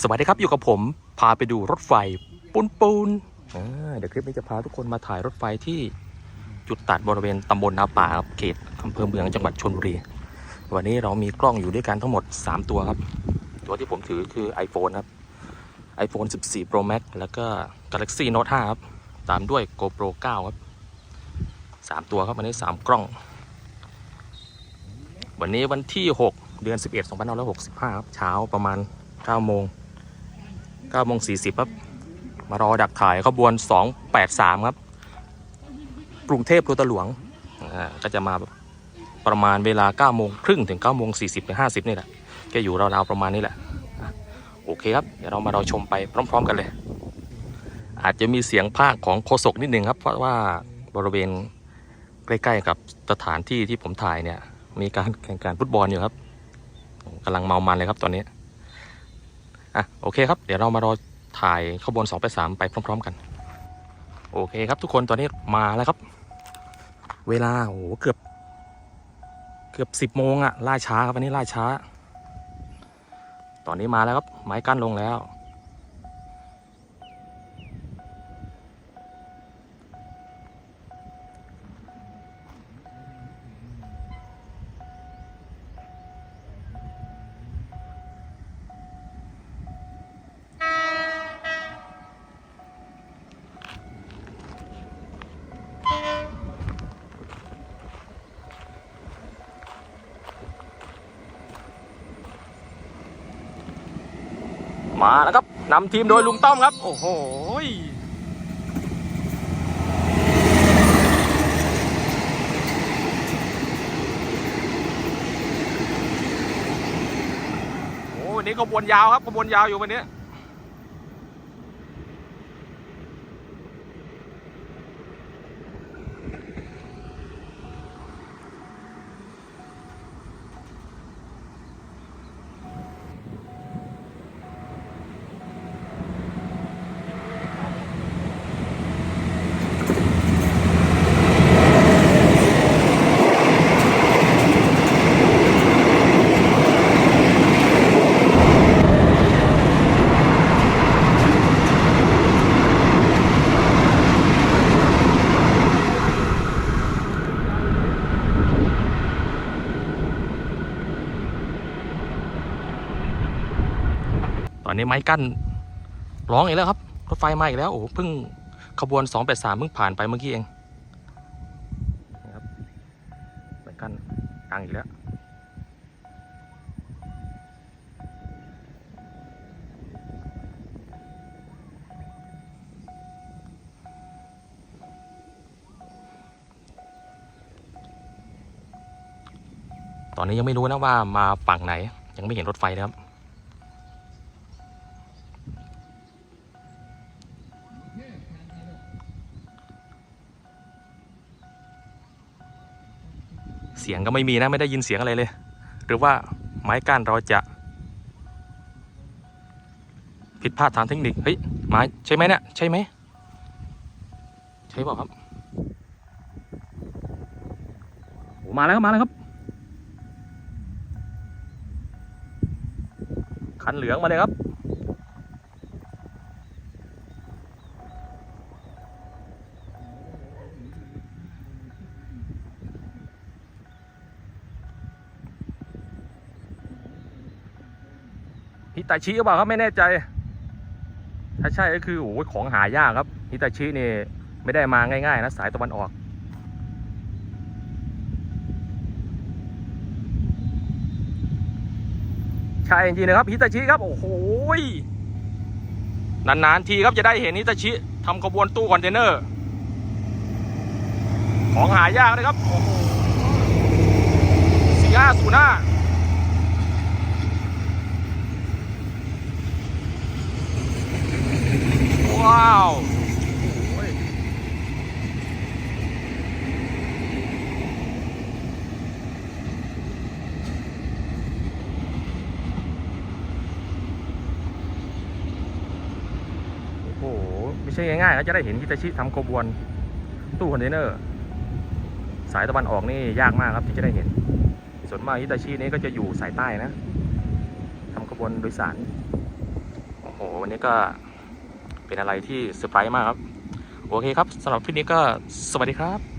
สวัสดีครับอยู่กับผมพาไปดูรถไฟปูนปูนเดี๋ยวคลิปนี้จะพาทุกคนมาถ่ายรถไฟที่จุดตัดบริเวณตำบลนาป่าครับเขตอำเภอเมืองจังหวัดชลบุรีวันนี้เรามีกล้องอยู่ด้วยกันทั้งหมด 3 ตัวครับ ตัวที่ผมถือคือ iPhone ครับ iPhone 14 Pro Max แล้วก็ Galaxy Note 5ครับตามด้วย GoPro 9 ครับ 3 ตัวครับวันนี้ 3 กล้อง วันนี้วันที่ 6 เดือน 11 2565 ครับเช้าประมาณ9โมง 9โมง40ครับ มารอดักถ่ายขบวน 283 ครับ กรุงเทพพุทธหลวงอ่าก็จะมาประมาณเวลา9โมงครึ่งถึง9โมง40ถึง50 นี่แหละก็อยู่ราวๆประมาณนี้แหละอะโอเคครับ เดี๋ยวเรามารอชมไปพร้อม ๆ กันเลย อาจจะมีเสียงภาคของโคศกนิดนึงครับ เพราะว่าบริเวณใกล้ๆกับสถานที่ที่ผมถ่ายเนี่ย มีการแข่งขันฟุตบอลอยู่ครับกำลังเมามันเลยครับตอนนี้ อะโอเคครับ เดี๋ยวเรามารอถ่ายขบวน2ไป3ไปพร้อม ๆ กัน โอเคครับทุกคนตอนนี้มาแล้วครับ เวลาโอ้โหเกือบ เกือบสิบโมงอะล่าช้าครับวันนี้ล่าช้า ตอนนี้มาแล้วครับไม้กั้นลงแล้ว มาแล้วครับนำทีมโดยลุงต้อมครับ โอ้โหโอ้วันนี้ขบวนยาวครับขบวนยาวอยู่วันนี้ อนนี้ไม้กั้นร้องอีกแล้วครับ รถไฟมาอีกแล้ว โอ้เพิ่งขบวน 283เพิ่งผ่านไปเมื่อกี้เองนะครับไม้กั้นดังอีกแล้วตอนนี้ยังไม่รู้นะว่ามาฝั่งไหนยังไม่เห็นรถไฟนะครับ เสียงก็ไม่มีนะไม่ได้ยินเสียงอะไรเลย หรือว่าไม้กั้นเราจะ ผิดพลาดทางเทคนิคเฮ้ยไม้ใช่ไหมเนี่ยใช่ไหมใช่เปล่าครับโอ้มาแล้วครับมาแล้วครับคันเหลืองมาเลยครับ ฮิตาชิหรือเปล่าครับไม่แน่ใจ ถ้าใช่ก็คือโอ้ของหายากครับฮิตาชินี่ไม่ได้มาง่ายๆนะสายตะวันออก ใช่จริงนะครับฮิตาชิครับ โอ้โหนานๆทีครับจะได้เห็นฮิตาชิทำขบวนตู้คอนเทนเนอร์ ของหายากนะครับโอ้โหสี่ห้าศูนย์ห้า ว้าวโอ้ยโอ้โห ไม่ใช่ง่ายๆก็จะได้เห็นฮิตาชิทำโกบวนตู้คอนเทนเนอร์ สายตะวันออกนี่ยากมากครับที่จะได้เห็น ส่วนมากฮิตาชินี้ก็จะอยู่สายใต้นะทำขบวนโดยสาร โอ้โห วันนี้ก็เป็นอะไรที่เซอร์ไพรส์มากครับ โอเคครับสำหรับคลิปนี้ก็สวัสดีครับ